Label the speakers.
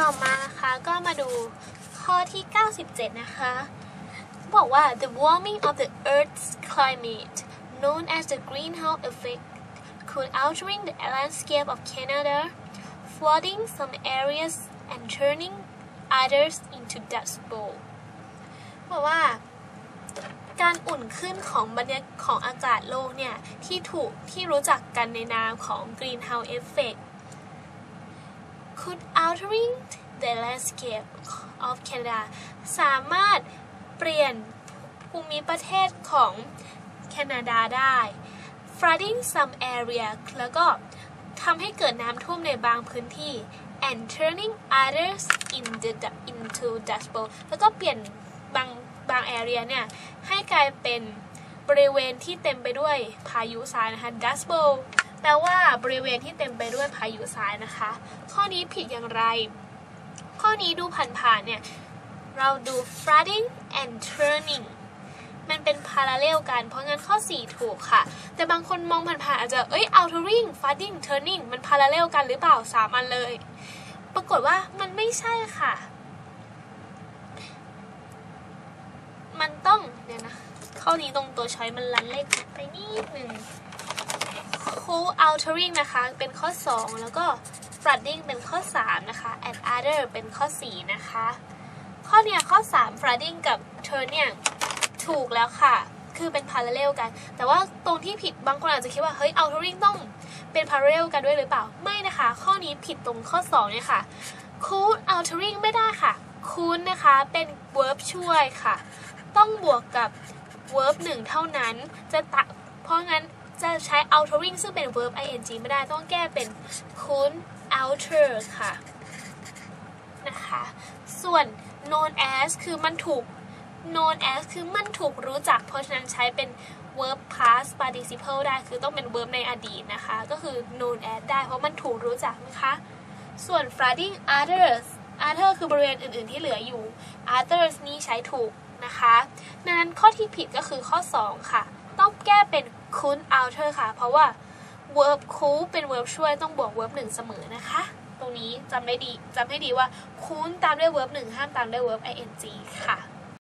Speaker 1: ต่อมานะคะก็มาดูข้อที่ 97 นะคะ บอกว่า the warming of the earth's climate known as the greenhouse effect could altering the landscape of Canada flooding some areas and turning others into dust bowl บอกว่าการอุ่นขึ้นของบรรยากของอากาศโลกเนี่ย ที่ถูกที่รู้จักกันในนามของ greenhouse effect could altering the landscape of Canada สามารถเปลี่ยนภูมิประเทศของแคนาดาได้ flooding some area แล้วก็ทำให้เกิดน้ำท่วมในบางพื้นที่ and turning others in the, into dust bowl แล้วก็เปลี่ยนบางบาง area เนี่ย ให้กลายเป็นบริเวณที่เต็มไปด้วยพายุทรายนะคะ dust bowl ลว่าบริเวณที่เต็มไปด้วยพายุทรายนะคะ ข้อนี้ผิดอย่างไร ข้อนี้ดูผ่านๆเนี่ย เราดู flooding and turning มันเป็น parallel กัน เพราะงั้นข้อ 4 ถูกค่ะ แต่บางคนมองผ่านๆอาจจะ เอ้ย altering flooding turning มัน parallel กันหรือเปล่าสามันเลย ปรากฏว่ามันไม่ใช่ค่ะ มันต้อง เดี๋ยวนะ ข้อนี้ตรงตัวช้อยมันลันเลขไปนิดหนึ่ง cool altering นะคะเป็นข้อ 2 แล้วก็ flooding เป็นข้อ 3 นะคะ and other เป็นข้อ 4 นะคะ ข้อเนี้ยข้อ 3 flooding กับ turn เนี่ยถูกแล้วค่ะ คือเป็น parallel กัน แต่ว่าตรงที่ผิดบางคนอาจจะคิดว่า เฮ้ย altering ต้องเป็น parallel กันด้วยหรือเปล่า ไม่นะคะ ข้อนี้ผิดตรงข้อ 2 เนี่ยค่ะ cool altering ไม่ได้ค่ะ cool นะคะเป็น verb ช่วยค่ะ ต้องบวกกับ verb 1 เท่านั้นจะตะเพราะงั้น จะใช้ altering ซึ่งเป็น verb ing ไม่ได้ต้องแก้เป็น cool alter ค่ะ นะคะ ส่วน known as คือมันถูก known as คือมันถูกรู้จัก เพราะฉะนั้นใช้เป็น verb past participle ได้คือต้องเป็น verb ในอดีตนะคะ ก็คือ known as ได้เพราะมันถูกรู้จักนะคะ ส่วน flooding others other คือบริเวณอื่น ๆ ที่เหลืออยู่ others นี้ใช้ถูกนะคะดังนั้นข้อที่ผิดก็คือข้อ 2 ค่ะ ต้องแก้เป็นคุณเอาเธอค่ะ เพราะว่า verb คูเป็น verb ช่วยต้องบวก verb 1 เสมอนะคะ ตรงนี้จำได้ดีจำให้ดีว่าคุณตามด้วย verb 1 ห้ามตามด้วย verb ing ค่ะ